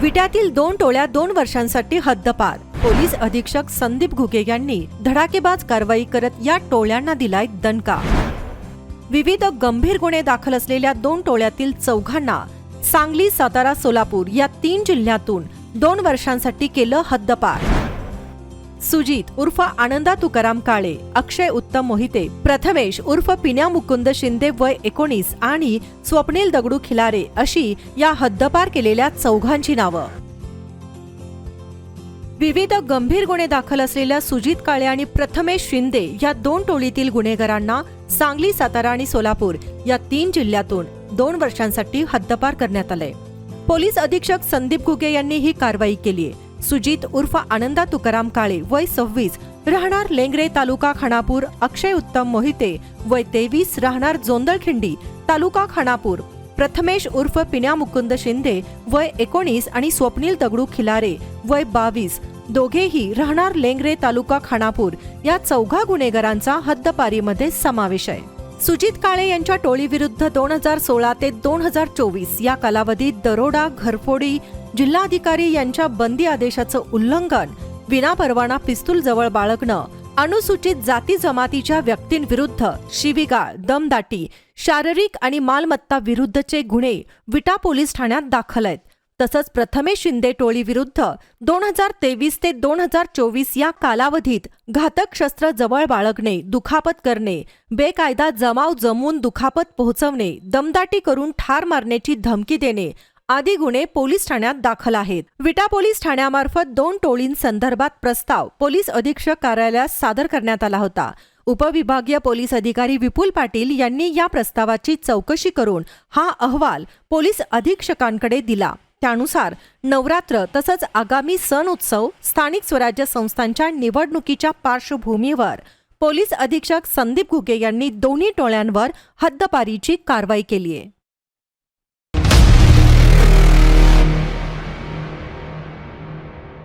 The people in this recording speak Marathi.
विट्यातील दोन टोळ्या दोन वर्षांसाठी हद्दपार. पोलीस अधीक्षक संदीप घुगे यांनी धडाकेबाज कारवाई करत या टोळ्यांना दिलाय दणका. विविध गंभीर गुन्हे दाखल असलेल्या दोन टोळ्यातील चौघांना सांगली सातारा सोलापूर या तीन जिल्ह्यातून दोन वर्षांसाठी केलं हद्दपार. सुजित उर्फ आनंदा तुकाराम काळे अक्षय उत्तम मोहिते प्रथमेश उर्फ पिन्या मुकुंद शिंदे वय एकोणीस आणि स्वप्नील दगडू खिलारे अशी या हद्दपार केलेल्या चौघांची नावं. विविध गंभीर गुन्हे दाखल असलेल्या सुजित काळे आणि प्रथमेश शिंदे या दोन टोळीतील गुन्हेगारांना सांगली सातारा आणि सोलापूर या तीन जिल्ह्यातून दोन वर्षांसाठी हद्दपार करण्यात आलंय. पोलीस अधीक्षक संदीप घुगे यांनी ही कारवाई केली आहे सुजित उर्फ आनंदा तुकाराम काळे वय सव्वीस राहणार लेंगरे तालुका खानापूर अक्षय उत्तम मोहिते वय तेवीस राहणार जोंदळखिंडी तालुका खानापूर प्रथमेश उर्फ पिण्या मुकुंद शिंदे वय एकोणीस आणि स्वप्नील दगडू खिलारे वय बावीस. दोघेही राहणार लेंगरे तालुका खानापूर या चौघा गुन्हेगारांचा हद्दपारीमध्ये समावेश आहे. सुजित काळे यांच्या टोळीविरुद्ध दोन हजार सोळा ते दोन हजार चोवीस या कालावधीत दरोडा घरफोडी जिल्हाधिकारी यांच्या बंदी आदेशाचं उल्लंघन विनापरवाना पिस्तूल जवळ बाळगणं अनुसूचित जाती जमातीच्या व्यक्तींविरुद्ध शिवीगाळ दमदाटी शारीरिक आणि मालमत्ता विरुद्धचे गुन्हे विटा पोलीस ठाण्यात दाखल आहेत. तसंच प्रथमेश शिंदे टोळीविरुद्ध दोन हजार तेवीस ते दोन हजार चोवीस या कालावधीत घातक शस्त्र जवळ बाळगणे दुखापत करणे बेकायदा जमाव जमून दुखापत पोहोचवणे दमदाटी करून ठार मारण्याची धमकी देणे आदी गुन्हे पोलीस ठाण्यात दाखल आहेत. विटा पोलीस ठाण्यामार्फत दोन टोळींसंदर्भात प्रस्ताव पोलीस अधीक्षक कार्यालयास सादर करण्यात आला होता. उपविभागीय पोलीस अधिकारी विपुल पाटील यांनी या प्रस्तावाची चौकशी करून हा अहवाल पोलीस अधीक्षकांकडे दिला. त्यानुसार नवरात्र तसंच आगामी सण उत्सव स्थानिक स्वराज्य संस्थांच्या निवडणुकीच्या पार्श्वभूमीवर. पोलीस अधीक्षक संदीप घुगे यांनी दोन्ही टोळ्यांवर हद्दपारीची कारवाई केली आहे